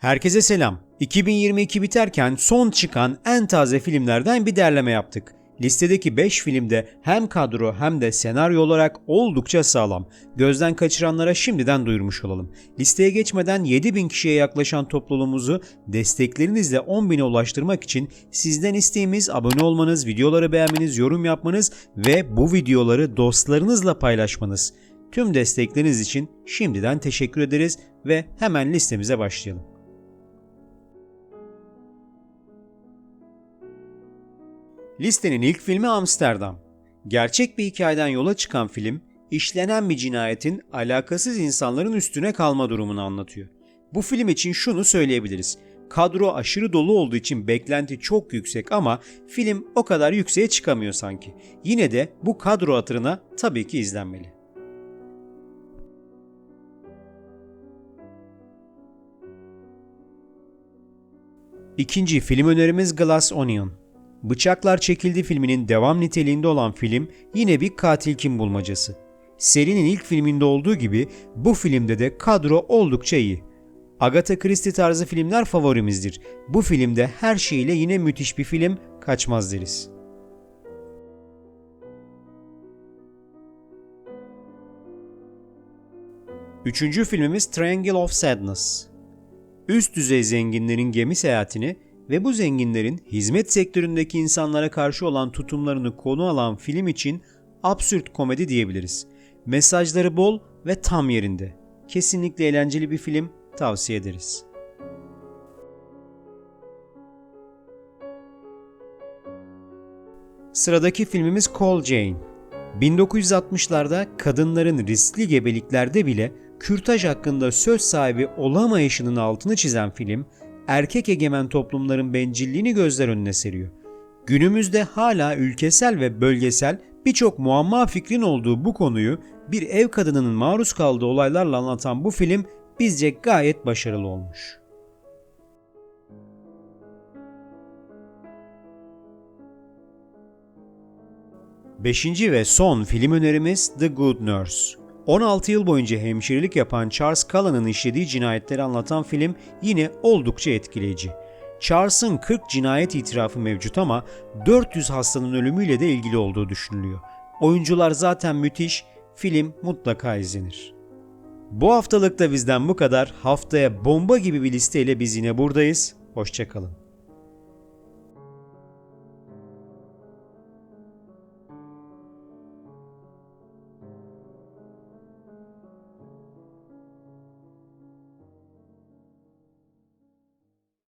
Herkese selam. 2022 biterken son çıkan en taze filmlerden bir derleme yaptık. Listedeki 5 filmde hem kadro hem de senaryo olarak oldukça sağlam. Gözden kaçıranlara şimdiden duyurmuş olalım. Listeye geçmeden 7000 kişiye yaklaşan topluluğumuzu desteklerinizle 10.000'e ulaştırmak için sizden isteğimiz abone olmanız, videoları beğenmeniz, yorum yapmanız ve bu videoları dostlarınızla paylaşmanız. Tüm destekleriniz için şimdiden teşekkür ederiz ve hemen listemize başlayalım. Listenin ilk filmi Amsterdam. Gerçek bir hikayeden yola çıkan film, işlenen bir cinayetin alakasız insanların üstüne kalma durumunu anlatıyor. Bu film için şunu söyleyebiliriz. Kadro aşırı dolu olduğu için beklenti çok yüksek ama film o kadar yükseğe çıkamıyor sanki. Yine de bu kadro hatırına tabii ki izlenmeli. İkinci film önerimiz Glass Onion. Bıçaklar Çekildi filminin devam niteliğinde olan film yine bir katil kim bulmacası. Serinin ilk filminde olduğu gibi bu filmde de kadro oldukça iyi. Agatha Christie tarzı filmler favorimizdir. Bu filmde her şeyiyle yine müthiş bir film kaçmaz deriz. Üçüncü filmimiz Triangle of Sadness. Üst düzey zenginlerin gemi seyahatini ve bu zenginlerin hizmet sektöründeki insanlara karşı olan tutumlarını konu alan film için absürt komedi diyebiliriz. Mesajları bol ve tam yerinde. Kesinlikle eğlenceli bir film tavsiye ederiz. Sıradaki filmimiz Call Jane. 1960'larda kadınların riskli gebeliklerde bile kürtaj hakkında söz sahibi olamayışının altını çizen film, erkek egemen toplumların bencilliğini gözler önüne seriyor. Günümüzde hala ülkesel ve bölgesel birçok muamma fikrin olduğu bu konuyu bir ev kadınının maruz kaldığı olaylarla anlatan bu film bizce gayet başarılı olmuş. Beşinci ve son film önerimiz The Good Nurse. 16 yıl boyunca hemşirelik yapan Charles Cullen'ın işlediği cinayetleri anlatan film yine oldukça etkileyici. Charles'ın 40 cinayet itirafı mevcut ama 400 hastanın ölümüyle de ilgili olduğu düşünülüyor. Oyuncular zaten müthiş, film mutlaka izlenir. Bu haftalık da bizden bu kadar. Haftaya bomba gibi bir listeyle biz yine buradayız. Hoşçakalın.